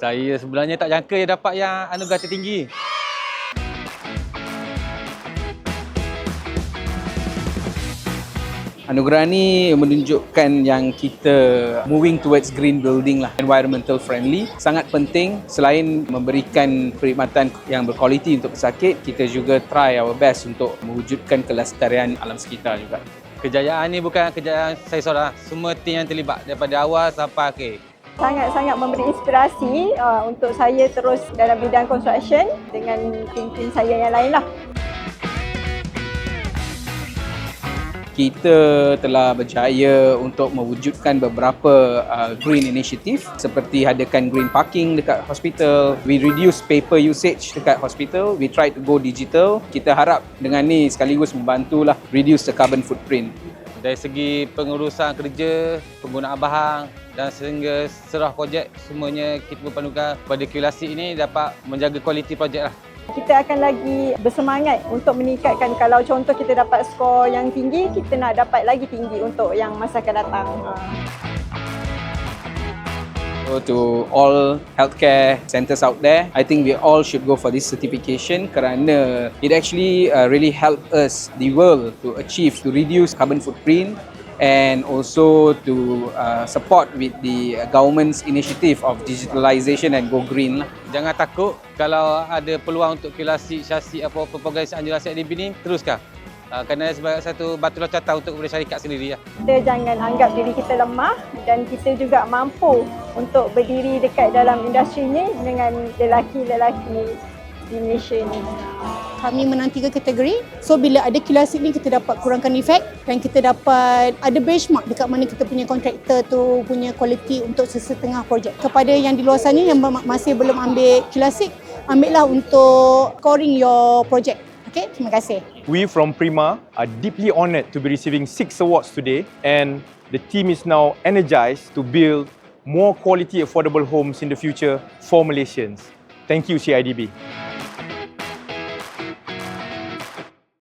Saya sebenarnya tak jangka dia dapat yang anugerah tertinggi. Anugerah ni menunjukkan yang kita moving towards green building lah, environmental friendly. Sangat penting selain memberikan perkhidmatan yang berkualiti untuk pesakit, kita juga try our best untuk mewujudkan kelestarian alam sekitar juga. Kejayaan ni bukan kejayaan saya seorang. Semua tim yang terlibat daripada awal sampai akhir. Sangat-sangat memberi inspirasi uh, untuk saya terus dalam bidang construction dengan tim-tim saya yang lain lah. Kita telah berjaya untuk mewujudkan beberapa uh, green initiative seperti adakan green parking dekat hospital, we reduce paper usage dekat hospital, we try to go digital. Kita harap dengan ni sekaligus membantulah reduce the carbon footprint. Dari segi pengurusan kerja, penggunaan bahan dan sehingga serah projek semuanya kita berpandukan pada QLASIK ini dapat menjaga kualiti projek lah. Kita akan lagi bersemangat untuk meningkatkan kalau contoh kita dapat skor yang tinggi, kita nak dapat lagi tinggi untuk yang masa akan datang. So to all healthcare centers out there, I think we all should go for this certification kerana it actually uh, really help us, the world, to achieve, to reduce carbon footprint and also to uh, support with the government's initiative of digitalization and go green lah. Jangan takut kalau ada peluang untuk QLASIK, SYASIK, apa-apa program anjuran ASIK ni, teruskan. Uh, kerana sebagai satu batu loncatan untuk kepada syarikat sendiri lah. Kita jangan anggap diri kita lemah dan kita juga mampu untuk berdiri dekat dalam industri ni dengan lelaki-lelaki di Malaysia ni. kami menang tiga kategori. So bila ada kilasik ni kita dapat kurangkan efek dan kita dapat ada benchmark dekat mana kita punya kontraktor tu punya kualiti untuk sesetengah projek. Kepada yang di luar sana yang ma- masih belum ambil kilasik, ambillah untuk scoring your project. Okay, terima kasih. We from Prima are deeply honoured to be receiving six awards today and the team is now energized to build more quality affordable homes in the future for Malaysians. Thank you CIDB.